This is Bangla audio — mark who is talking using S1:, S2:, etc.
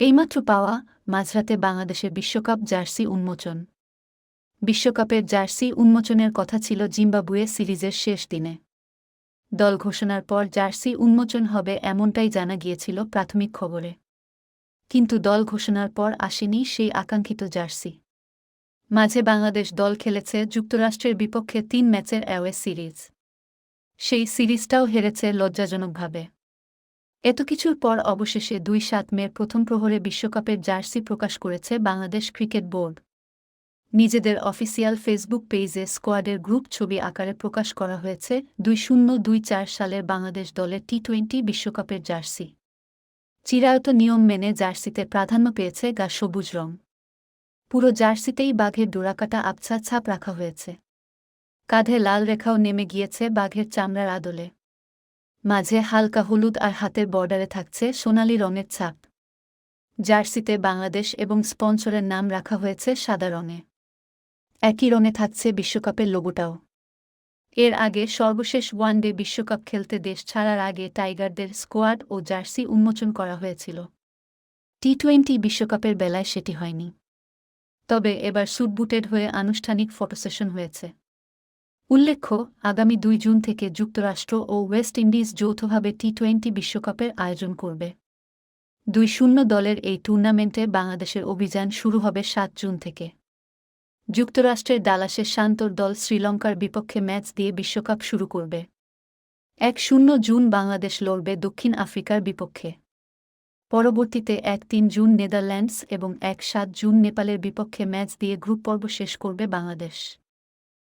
S1: এইমাত্র পাওয়া মাঝরাতে বাংলাদেশের বিশ্বকাপ জার্সি উন্মোচন। বিশ্বকাপের জার্সি উন্মোচনের কথা ছিল জিম্বাবুয়ে সিরিজের শেষ দিনে। দল ঘোষণার পর জার্সি উন্মোচন হবে এমনটাই জানা গিয়েছিল প্রাথমিক খবরে। কিন্তু দল ঘোষণার পর আসেনি সেই আকাঙ্ক্ষিত জার্সি। মাঝে বাংলাদেশ দল খেলেছে যুক্তরাষ্ট্রের বিপক্ষে তিন ম্যাচের অ্যাওয়ে সিরিজ। সেই সিরিজটাও হেরেছে লজ্জাজনকভাবে। এত কিছুর পর অবশেষে দুই সাত মের প্রথম প্রহরে বিশ্বকাপের জার্সি প্রকাশ করেছে বাংলাদেশ ক্রিকেট বোর্ড। নিজেদের অফিসিয়াল ফেসবুক পেজে স্কোয়াডের গ্রুপ ছবি আকারে প্রকাশ করা হয়েছে দুই শূন্য দুই চার সালের বাংলাদেশ দলের টি টোয়েন্টি বিশ্বকাপের জার্সি। চিরায়ত নিয়ম মেনে জার্সিতে প্রাধান্য পেয়েছে গা সবুজ রং। পুরো জার্সিতেই বাঘের ডোরাকাটা আবছা ছাপ রাখা হয়েছে। কাঁধে লাল রেখাও নেমে গিয়েছে বাঘের চামড়ার আদলে। মাঝে হালকা হলুদ আর হাতের বর্ডারে থাকছে সোনালি রঙের ছাপ। জার্সিতে বাংলাদেশ এবং স্পন্সরের নাম রাখা হয়েছে সাদা রঙে। একই রঙে থাকছে বিশ্বকাপের লোগোটাও। এর আগে সর্বশেষ ওয়ানডে বিশ্বকাপ খেলতে দেশ ছাড়ার আগে টাইগারদের স্কোয়াড ও জার্সি উন্মোচন করা হয়েছিল। টি টোয়েন্টি বিশ্বকাপের বেলায় সেটি হয়নি। তবে এবার সুটবুটেড হয়ে আনুষ্ঠানিক ফটোসেশন হয়েছে। উল্লেখ্য, আগামী দুই জুন থেকে যুক্তরাষ্ট্র ও ওয়েস্ট ইন্ডিজ যৌথভাবে টি টোয়েন্টি বিশ্বকাপের আয়োজন করবে। দুই শূন্য দলের এই টুর্নামেন্টে বাংলাদেশের অভিযান শুরু হবে সাত জুন থেকে। যুক্তরাষ্ট্রের ডালাসের শান্তর দল শ্রীলঙ্কার বিপক্ষে ম্যাচ দিয়ে বিশ্বকাপ শুরু করবে। এক শূন্য জুন বাংলাদেশ লড়বে দক্ষিণ আফ্রিকার বিপক্ষে। পরবর্তীতে এক তিন জুন নেদারল্যান্ডস এবং এক সাত জুন নেপালের বিপক্ষে ম্যাচ দিয়ে গ্রুপ পর্ব শেষ করবে বাংলাদেশ।